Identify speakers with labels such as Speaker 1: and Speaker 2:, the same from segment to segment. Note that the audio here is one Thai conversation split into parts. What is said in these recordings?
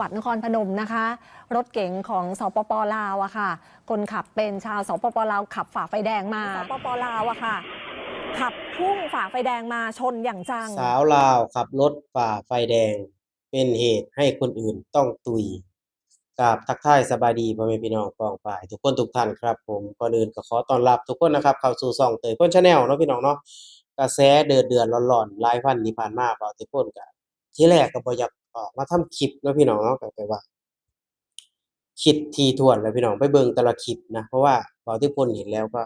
Speaker 1: จังหวัดนครพนมนะคะ รถเก๋งของสปปลาวอะค่ะ คนขับเป็นชาวสปปลาวขับฝ่าไฟแดงมาสปปลาวอะค่ะ ขับพุ่งฝ่าไฟแดงมาชนอย่างจัง
Speaker 2: สาวลาวขับรถฝ่าไฟแดง เป็นเหตุให้คนอื่นต้องตุยกราบทักทายสบายดีพ่อแม่พี่น้องกองฝ่าย ทุกคนทุกท่านครับ ผมก่อนอื่นก็ขอต้อนรับทุกคนนะครับเข้าสู่ช่องเตยพ่นชาแนลเนาะพี่น้องเนาะกระแสเดือดเดือดร้อนๆหลายวันที่ผ่านมาเบาเตยพ่นก็ที่แรกก็บ่อยากออก มาทำคลิปเนาะพี่น้องเนาะก็แต่ว่าคิดทีทวนแล้วพี่น้องไปเบิ่งแต่ละคลิปนะ เพราะว่าเบาเตยพ่นเห็นแล้วก็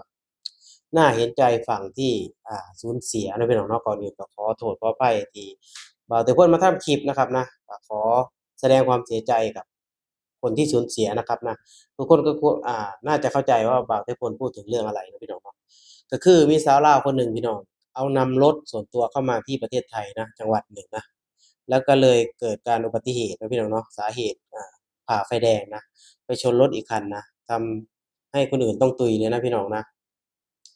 Speaker 2: น่าเห็นใจฝั่งที่อ่าสูญเสียนะพี่น้องเนาะก่อนอื่นก็ขอโทษขออภัยที่บ่าวแต่พิ่นมาทำคลิปนะครับนะขอแสดงความเสียใจกับคนที่สูญเสียนะครับนะทุกคนก็อ่าน่าจะเข้าใจว่าบ่าวแต่พิ่นพูดถึงเรื่องอะไรนะพี่น้องเนาะก็คือมีสาวลาวคนหนึ่งพี่น้องเอานำรถส่วนตัวเข้ามาที่ประเทศไทยนะ จังหวัดหนึ่งนะ แล้วก็เลยเกิดการอุบัติเหตุนะพี่น้องเนาะสาเหตุผ่าไฟแดงนะไปชนรถอีกคันนะทำให้คนอื่นต้องตุยเลยนะพี่น้องนะ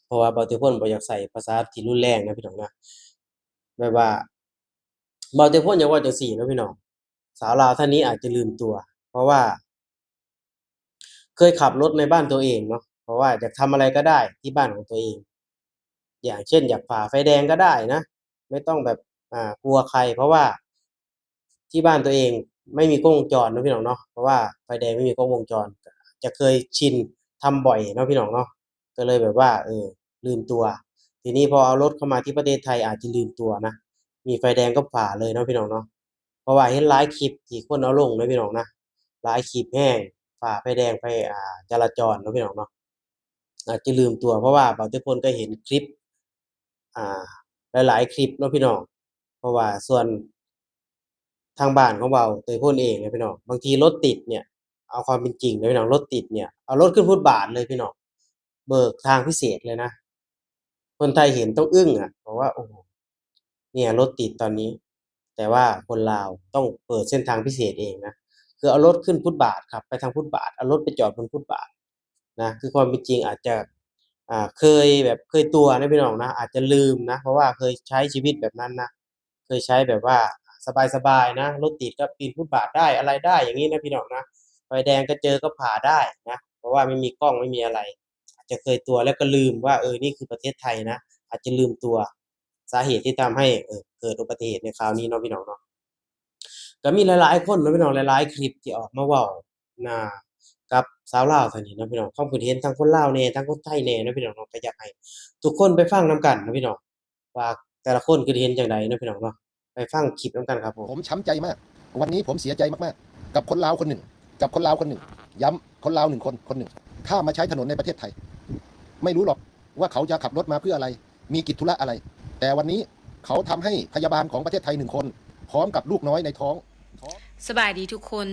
Speaker 2: เพราะว่าบ่าวเตพ่นบ่อยากใส่ภาษาที่รุนแรงนะพี่น้องนะแบบว่าบ่าวเตพ่นอยากว้าจังซี่นะพี่น้องสาวลาวท่านนี้อาจจะลืมตัว เพราะว่า เคยขับรถในบ้านตัวเองเนาะเพราะว่าอยากทำอะไรก็ได้ที่บ้านของตัวเอง อย่างเช่น อยากฝ่าไฟแดงก็ได้นะ ไม่ต้องแบบอ่ากลัวใคร เพราะว่า ที่บ้านตัวเองไม่มีกล้องวงจรนะพี่น้องเนาะเพราะว่าไฟแดงไม่มีกล้องวงจร จะเคยชินทำบ่อยเนาะพี่น้องเนาะก็เลยแบบว่าเออลืมตัว ทีนี้พอเอารถเข้ามาที่ประเทศไทยอาจจะลืมตัวนะมีไฟแดงก็ฝ่าเลยเนาะพี่น้องเนาะเพราะว่าเห็นหลายคลิปที่คนเอาลงเนะพี่น้องนะหลายคลิปแห้งฝ่าไฟแดงไปอ่าจราจรเนาะพี่น้องเนาะอาจจะลืมตัวเพราะว่าบางทุกคนก็เห็นคลิป อ่า หลายๆคลิปเนาะพี่น้อง เพราะว่าส่วน ทางบ้านของเบาเตยพ่นเองนะพี่น้องบางทีรถติดเนี่ย เอาความเป็นจริงนะพี่น้องรถติดเนี่ยเอารถขึ้นฟุตบาทเลยพี่น้องเบิกทางพิเศษเลยนะ คนไทยเห็นต้องอึ้งอะบอกว่าโอ้โฮเนี่ยรถติดตอนนี้ แต่ว่าคนลาวต้องเปิดเส้นทางพิเศษเองนะคือเอารถขึ้นฟุตบาทขับไปทางฟุตบาทเอารถไปจอดบนฟุตบาทนะคือความเป็นจริงอาจจะอ่าเคยแบบเคยตัวนะพี่น้องนะอาจจะลืมนะ เพราะว่าเคยใช้ชีวิตแบบนั้นนะเคยใช้แบบว่า สบายๆนะรถติดก็ปีนฟุตบาทได้อะไรได้อย่างงี้นะพี่น้องนะไฟแดงก็เจอก็ผ่าได้นะเพราะว่าไม่มีกล้องไม่มีอะไร อาจจะเคยตัวแล้วก็ลืมว่าเออนี่คือประเทศไทยนะ อาจจะลืมตัวสาเหตุที่ทำให้เออเกิดอุบัติเหตุในคราวนี้เนาะพี่น้องเนาะก็มีหลายๆคนเนาะพี่น้องหลายๆ คลิปที่ออกมาว้าน่ากับสาวลาวท่านนี้นะพี่น้องความคิดเห็นทั้งคนลาวแหน่ทั้งคนไทยแหน่เนะพี่น้องเนาะก็อยากให้ทุกคนไปฟังนำกันนะพี่น้องว่าแต่ละคนคิดเห็นจั่างใดเนะพี่น้องเนาะ ไปฟังคลิปนำกันครับผม
Speaker 3: ผมช้ำใจมาก วันนี้ผมเสียใจมากๆ กับคนลาวคนหนึ่ง กับคนลาวคนหนึ่ง ย้ำคนลาวหนึ่งคนคนหนึ่งข้ามมาใช้ถนนในประเทศไทย ไม่รู้หรอกว่าเขาจะขับรถมาเพื่ออะไร มีกิจธุระอะไร แต่วันนี้เขาทำให้พยาบาลของประเทศไทยหนึ่งคน พร้อมกับลูกน้อยในท้อง
Speaker 4: สบายดีทุกคน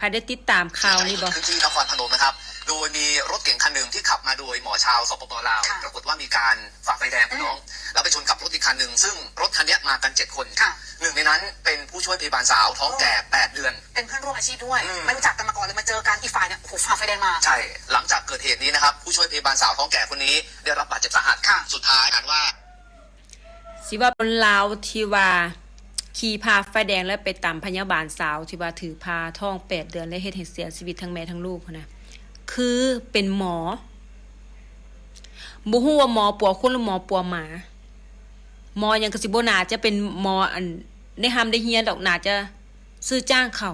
Speaker 4: พายได้ติดตามข่าวนี่บ่
Speaker 5: ขึ้นที่นครพนมนะครับ โดยมีรถเก๋งคันหนึ่งที่ขับมาโดยหมอชาวสปปลาว
Speaker 6: ค่ะ
Speaker 5: ปรากฏว่ามีการฝ่าไฟแดงพี่น้อง แล้วไปชนกับรถอีกคันหนึ่งซึ่งรถคันเนี้ยมากันเจ็ดคน
Speaker 6: ค่ะ
Speaker 5: หนึ่งในนั้นเป็นผู้ช่วยพยาบาลสาวท้องแก่แปดเดือน
Speaker 6: เป็นเพื่อนร่วมอาชีพด้วย
Speaker 5: อืม
Speaker 6: ไม่รู้จักกันมาก่อนเลยมาเจอกันอีกฝ่ายเนี่ยโอ้โหฝ่าไฟแดงมา
Speaker 5: ใช่หลังจากเกิดเหตุนี้นะครับ ผู้ช่วยพยาบาลสาวท้องแก่คนนี้ ได้รับบาดเจ็บสาหัส
Speaker 6: ค่ะ
Speaker 5: สุดท้ายอ่านว่า
Speaker 4: สิว่าเป็นลาวที่ว่าขี่พาไฟแดงแล้วไปตามพยาบาลสาวที่ว่าถือพาท้องแปดเดือนและเฮ็ดให้เสียชีวิตทั้งแม่ทั้งลูกหั้นนะคือเป็นหมอบ่ฮู้ว่าหมอปัวคนหรือหมอปัวหมาห มอยังกสิบ่น่าจะเป็นมออันได้ทำได้เฮียนดอกนาจะซื้อจ้างเขา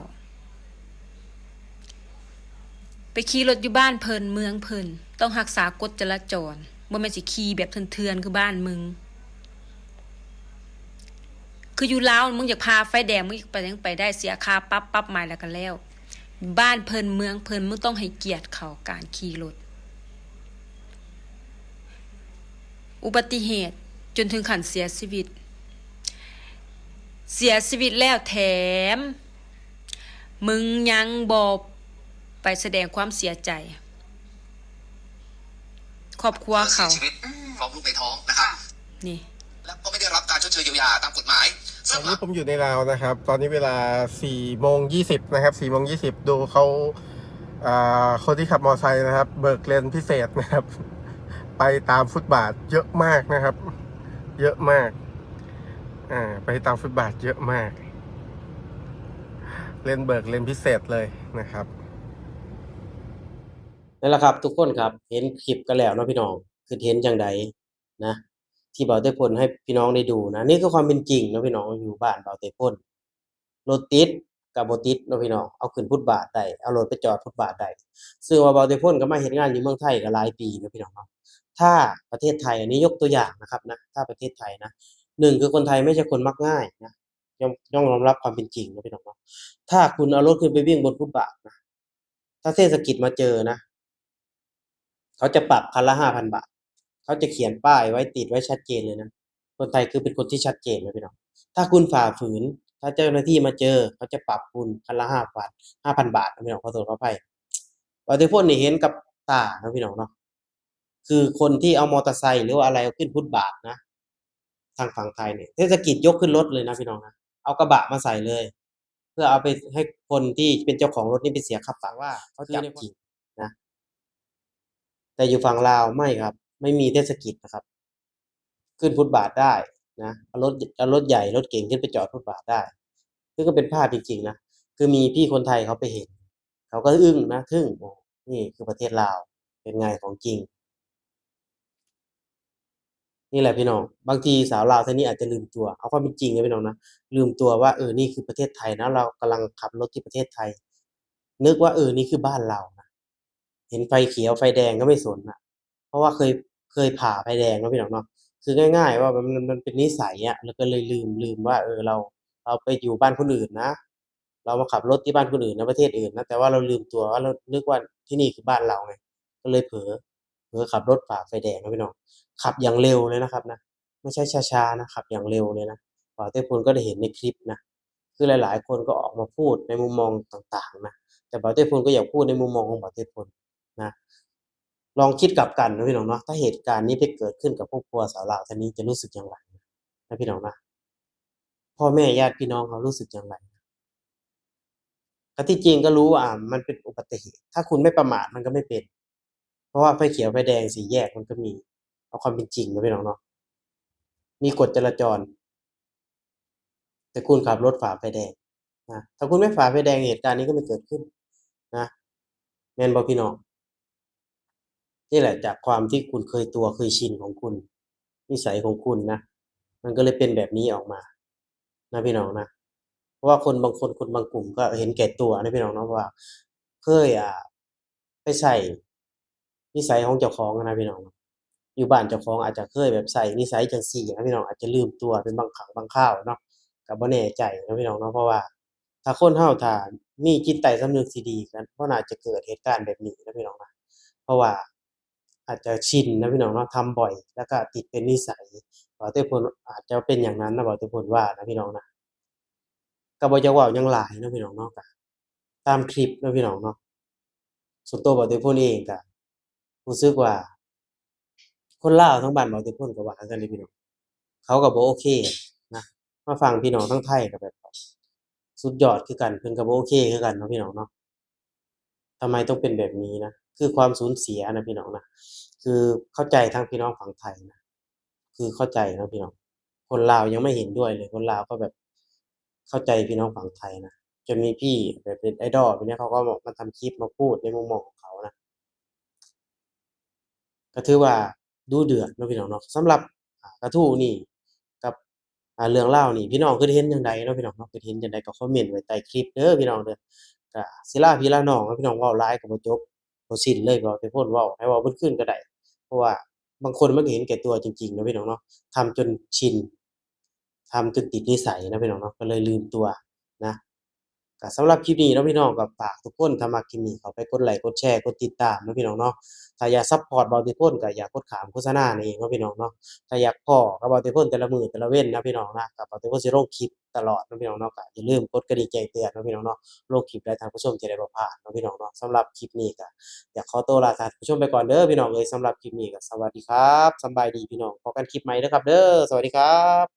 Speaker 4: ไปขี่รถอยู่บ้านเพลินเมืองเพลินต้องรักษากฎจราจรบ่แม่นสิขี่แบบเถื่อนๆคือบ้านมึง คืออยู่ลาวมึงอยากพาไฟแดงมึงไปยังไปได้เสียค่าปั๊บปั๊บหมายแล้วกันแล้ว บ้านเพลินเมืองเพลินมึงต้องให้เกียรติเขาการขี่รถอุบัติเหตุ จนถึงขั้นเสียชีวิต เสียชีวิตแล้วแถม มึงยังบอกไปแสดงความเสียใจ ครอบครัว
Speaker 5: เสี
Speaker 4: เขา
Speaker 5: ยชีวิตพร้อมลูกในท้องนะครับ
Speaker 4: นี่
Speaker 5: และก็ไม่ได้รับการชดเชยเยียวยาตามกฎหมาย
Speaker 7: ต
Speaker 5: ซึ่
Speaker 7: องนนี้ผมอยู่ในลาวนะครับ ตอนนี้เวลา4โมง20นะครับ4โมง20 ดูเขาอ่าคนที่ขับมอเตอร์ไซค์นะครับ เบิกเลนพิเศษนะครับ ไปตามฟุตบาทเยอะมากนะครับ เยอะมากอ่าไปตามฟุตบาทเยอะมาก เลนเบิกเลนพิเศษเลยนะครับ
Speaker 2: นั่นแหละครับ ทุกคนครับ เห็นคลิปกันแล้วเนาะพี่น้อง คือเห็นจังใดนะ ที่เบาเตพ่นให้พี่น้องได้ดูนะนี่คือความเป็นจริงเนาะพี่น้องอยู่บ้านเบาเตพ่นรถติดกับบ่ติดเนาะพี่น้องเอาขึ้นฟุตบาทได้เอารถไปจอดฟุตบาทได้ซึ่งว่าเบาเตพ่นก็มาเฮ็ดงานอยู่เมืองไทยก็หลายปีเนาะพี่น้องเนาะ ถ้าประเทศไทยอันนี้ยกตัวอย่างนะครับนะถ้าประเทศไทยนะหนึ่งคือคนไทยไม่ใช่คนมักง่ายนะย่อมย่อมยอมรับความเป็นจริงนะพี่น้องเนาะถ้าคุณเอารถขึ้นไปวิ่งบนฟุตบาทนะถ้าเทศกิจมาเจอนะเขาจะปรับคันละห้าพันบาท เขาจะเขียนป้ายไว้ติดไว้ชัดเจนเลยนะคนไทยคือเป็นคนที่ชัดเจนนะพี่น้องถ้าคุณฝ่าฝืน ถ้าเจ้าหน้าที่มาเจอ เขาจะปรับคุณคันละห้าพันห้าพันบาทนะพี่น้องขอโทษขออภัยปฏิพลนี่เห็นกับตานะพี่น้องเนาะ คือคนที่เอามอเตอร์ไซค์หรือว่าอะไรเอาขึ้นฟุตบาทนะทางฝั่งไทยเนี่ยเทศกิจยกขึ้นรถเลยนะพี่น้องนะเอากระบะมาใส่เลย เพื่อเอาไปให้คนที่เป็นเจ้าของรถนี่ไปเสียค่าปรับว่าเขาจับจริงนะ แต่อยู่ฝั่งลาวไม่ครับ ไม่มีเทศกิจนะครับ ขึ้นฟุตบาทได้นะเอารถเอารถใหญ่รถเก๋งขึ้นไปจอดฟุตบาทได้ซึ่งก็เป็นภาพจริงๆนะคือมีพี่คนไทยเขาไปเห็น เขาก็อึ้งนะทึ่งนี่คือประเทศลาวเป็นไงของจริง นี่แหละพี่น้อง บางทีสาวลาวท่านนี้อาจจะลืมตัว เอาความเป็นจริงนะพี่น้องนะ ลืมตัวว่าเออ นี่คือประเทศไทยนะ เรากำลังขับรถที่ประเทศไทย นึกว่าเออ นี่คือบ้านเรานะ เห็นไฟเขียวไฟแดงก็ไม่สนนะเพราะว่าเคยเคยผ่าไฟแดงนะพี่น้องเนาะ คือง่าย ๆ ว่ามันมันเป็นนิสัยอะแล้วก็เลยลืมลืมว่า เออ เราเราไปอยู่บ้านคนอื่นนะ เรามาขับรถที่บ้านคนอื่นนะประเทศอื่นนะ แต่ว่าเราลืมตัวว่าเรานึกว่าที่นี่คือบ้านเราไง ก็เลยเผลอเผลอขับรถฝ่าไฟแดงนะพี่น้อง ขับอย่างเร็วเลยนะครับนะไม่ใช่ช้าๆนะขับอย่างเร็วเลยนะบ่าเต้พลก็ได้เห็นในคลิปนะคือหลายๆ คนก็ออกมาพูดในมุมมองต่างๆนะแต่บ่าเต้พลก็อยากพูดในมุมมองของบ่าเต้พลนะลองคิดกลับกันนะพี่น้องเนาะถ้าเหตุการณ์นี้ไปเกิดขึ้นกับครอบครัวสาวลาวท่านนี้จะรู้สึกอย่างไรนะพี่น้องนะพ่อแม่ญาติพี่น้องเขารู้สึกอย่างไรก็ที่จริงก็รู้ว่ามันเป็นอุบัติเหตุ ถ้าคุณไม่ประมาทมันก็ไม่เป็น เพราะว่าไฟเขียวไฟแดงสีแยกมันก็มี เอาความเป็นจริงนะพี่น้องเนาะมีกฎจราจร แต่คุณขับรถฝ่าไฟแดงนะถ้าคุณไม่ฝ่าไฟแดงเหตุการณ์นี้ก็ไม่เกิดขึ้นนะแมนบ่พี่น้องนี่แหละจากความที่คุณเคยตัวเคยชินของคุณ นิสัยของคุณนะมันก็เลยเป็นแบบนี้ออกมานะพี่น้องนะเพราะว่าคนบางคนคนบางกลุ่มก็เห็นแก่ตัวนะพี่น้องนะว่า เคยอ่าไปใส่นิสัยของเจ้าของนะพี่น้อง อยู่บ้านเจ้าของอาจจะเคยแบบใส่นิสัยจังซี่นะพี่น้องอาจจะลืมตัวเป็นบางครั้งบางคราวเนาะก็บ่แน่ใจนะพี่น้องเนาะเพราะว่า ถ้าคนเฮาถ้ามีจิตใต้สำนึกที่ดีกันบ่น่าจะเกิดเหตุการณ์แบบนี้นะพี่น้องนะเพราะว่าอาจจะชินนะพี่น้องเนาะทำบ่อย แล้วก็ติดเป็นนิสัยบ่าวเต้พลอาจจะเป็นอย่างนั้นนะบ่าวเต้พลว่านะพี่น้องนะก็บ่อยากเว้ายังหลายนะพี่น้องเนาะก็ตามคลิปนะพี่น้องเนาะส่วนตัวบ่าวเต้พลเองก็รู้สึกว่า คนลาวทั้งบ้านบ่าวเต้พลก็ว่ากันเลยพี่น้องเขาก็บ่โอเคนะมาฟังพี่น้องทั้งไทยก็แบบ สุดยอดคือกันเพิ่นก็บ่โอเคคือกันเนาะพี่น้องเนาะทำไมต้องเป็นแบบนี้นะคือความสูญเสียนะพี่น้องนะคือเข้าใจทั้งพี่น้องฝั่งไทยนะคือเข้าใจนะพี่น้อง คนลาวยังไม่เห็นด้วยเลย คนลาวก็แบบเข้าใจพี่น้องฝั่งไทยนะจนมีพี่แบบเป็น idol แบบเนี้ยเขาก็มาทำคลิปมาพูดในมุมมองของเขานะก็ถือว่า ดุเดือดเนาะพี่น้องเนาะสำหรับกระทู้นี่กับเรื่องรานี่พี่น้องคิดเห็นจั่งใดเนาะพี่น้องเนาะคิดเห็นจั่งใดก็คอมเมนต์ไว้ใต้คลิปเด้อพี่น้องเด้อก็สิลาพี่ลาน้องพี่น้องว้าหลายก็บ่จบบ่สิ้นเลยบ่แต่พ้นว้าให้ว้าเบิดคืนก็ได้เพราะว่าบางคนมันเห็นแก่ตัวจริงๆนะพี่น้องเนาะทำจนชินทำจนติดนิสัยนะพี่น้องเนาะก็เลยลืมตัว ก็สำหรับคลิปนี้เนาะพี่น้องก็ฝากทุกคนถ้ามักคลิปนี้เขาไปกดไลค์กดแชร์กดติดตามเนาะพี่น้องเนาะถ้าอยากซัปพอร์ตบาเตพ่นก็อยากกดขามโฆษณานั่นเองเนาะพี่น้องเนาะถ้าอยากพ้อกับเบาเตพ่นแต่ละมือแต่ละเว้นนะพี่น้องนะก็เบาเตพ่นสิลงคลิปตลอดเนาะพี่น้องเนาะก็อย่าลืมกดกระดิ่งแจ้งเตือนเนาะพี่น้องเนาะลงคลิปได้ทานผู้ชมจะได้บ่พลาดเนาะพี่น้องเนาะสำหรับคลิปนี้ก็อยากขอตัวลาท่านผู้ชมไปก่อนเด้อพี่น้องเอ้ยสำหรับคลิปนี้ก็สวัสดีครับสบายดีพี่น้องพบกันคลิปใหม่เด้อครับเด้อสวัสดีครับ